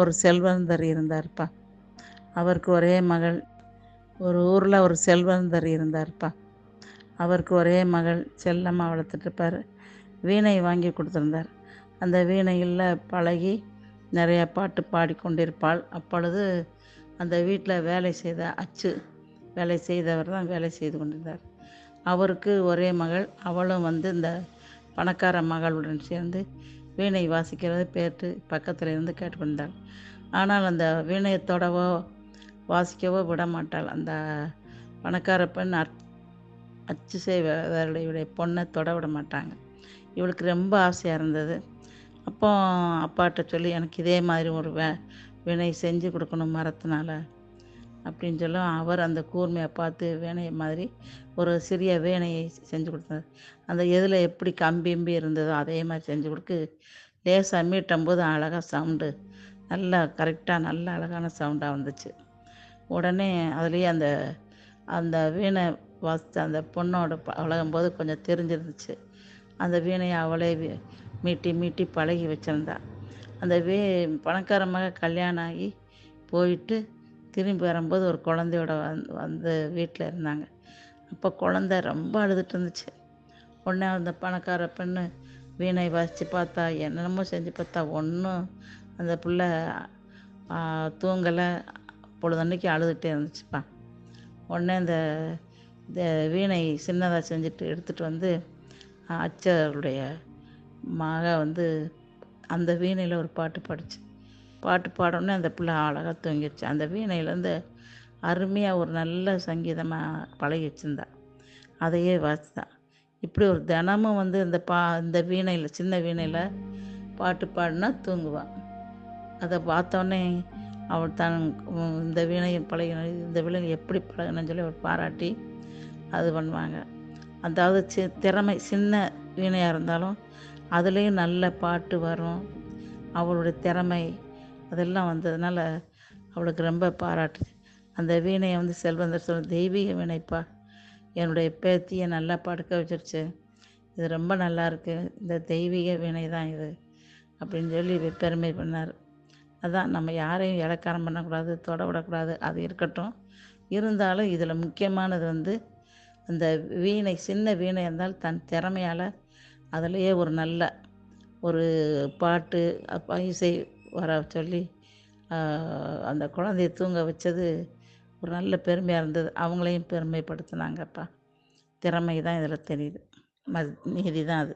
ஒரு செல்வந்தர் இருந்தார்ப்பா. அவருக்கு ஒரே மகள். ஒரு ஊரில் ஒரு செல்வந்தர் இருந்தார்ப்பா. அவருக்கு ஒரே மகள். செல்லமாக வளர்த்துட்ருப்பார். வீணை வாங்கி கொடுத்துருந்தார். அந்த வீணையில் பழகி நிறையா பாட்டு பாடிக்கொண்டிருப்பாள். அப்பொழுது அந்த வீட்டில் வேலை செய்த அச்சு வேலை செய்தவர் தான் வேலை செய்து கொண்டிருந்தார். அவருக்கு ஒரே மகள். அவளும் வந்து இந்த பணக்கார மகளுடன் சேர்ந்து வீணை வாசிக்கிறது பேட்டு பக்கத்தில் இருந்து கேட்டுக்கொண்டாள். ஆனால் அந்த வீணையை தொடவோ வாசிக்கவோ விட மாட்டாள் அந்த பணக்கார பெண் அர் அச்சு செய்வர்களுடைய பொண்ணை தொட விட மாட்டாங்க இவளுக்கு ரொம்ப ஆசையாக இருந்தது. அப்போ அப்பாட்ட சொல்லி எனக்கு இதே மாதிரி ஒரு வே வினை செஞ்சு கொடுக்கணும் மரத்தினால. அப்படின்னு சொல்லும் அவர் அந்த கூர்மையை பார்த்து வீணையை மாதிரி ஒரு சிறிய வீணையை செஞ்சு கொடுத்தார். அந்த இதில் எப்படி கம்பி இம்பி இருந்ததோ அதே மாதிரி செஞ்சு கொடுக்கு லேசாக மீட்டும் போது அழகாக சவுண்டு நல்லா கரெக்டாக நல்ல அழகான சவுண்டாக வந்துச்சு. உடனே அதுலேயே அந்த அந்த வீணை வாசித்த அந்த பொண்ணோட பழகும் போது கொஞ்சம் தெரிஞ்சிருந்துச்சு. அந்த வீணையை அவளே மீட்டி மீட்டி பழகி வச்சுருந்தா. அந்த வீ பணக்காரமாக கல்யாணம் ஆகி போயிட்டு திரும்பி வரும்போது ஒரு குழந்தையோட வந் வந்து வீட்டில் இருந்தாங்க. அப்போ குழந்த ரொம்ப அழுதுட்டு இருந்துச்சு. உடனே அந்த பணக்கார பெண்ணு வீணை வாசித்து பார்த்தா என்னென்னமோ செஞ்சு பார்த்தா ஒன்றும் அந்த பிள்ளை தூங்கலை. பொழுதன்னைக்கு அழுதுகிட்டே இருந்துச்சுப்பா. உடனே இந்த இந்த வீணை சின்னதாக செஞ்சுட்டு எடுத்துகிட்டு வந்து அச்சருடைய மக வந்து அந்த வீணையில் ஒரு பாட்டு பாடிச்சு. பாட்டு பாடணும்னு அந்த பிள்ளை அழகாக தூங்கிடுச்சு. அந்த வீணையிலேருந்து அருமையாக ஒரு நல்ல சங்கீதமாக பழகி வச்சுருந்தா. அதையே வாசித்தா. இப்படி ஒரு தினமும் வந்து இந்த பா இந்த வீணையில் சின்ன வீணையில் பாட்டு பாடினா தூங்குவாள் அதை பார்த்தோன்னே அவள் தன் இந்த வீணையை பழகின இந்த வீணை எப்படி பழகினன்னு சொல்லி அவள் பாராட்டி அது பண்ணுவாங்க. அதாவது சி திறமை சின்ன வீணையாக இருந்தாலும் அதுலேயும் நல்ல பாட்டு வரும். அவளுடைய திறமை அதெல்லாம் வந்ததுனால அவளுக்கு ரொம்ப பாராட்டு. அந்த வீணையை வந்து செல்வந்தர் சொல் தெய்வீக வீணைப்பா என்னுடைய பேத்தியை நல்லா படுக்க வச்சிருச்சு. இது ரொம்ப நல்லா இருக்குது இந்த தெய்வீக வீணை தான் இது. அப்படின்னு சொல்லி பெருமை பண்ணார். அதான் நம்ம யாரையும் இலக்காரம் பண்ணக்கூடாது தொட விடக்கூடாது அது இருக்கட்டும். இருந்தாலும் இதில் முக்கியமானது வந்து அந்த வீணை சின்ன வீணை இருந்தால் தன் திறமையால் அதிலேயே ஒரு நல்ல ஒரு பாட்டு இசை வர சொல்லி அந்த குழந்தைய தூங்க வச்சது ஒரு நல்ல பெருமையாக இருந்தது. அவங்களையும் பெருமைப்படுத்தினாங்கப்பா. திறமை தான் இதில் தெரியுது. மது மீதி தான் அது.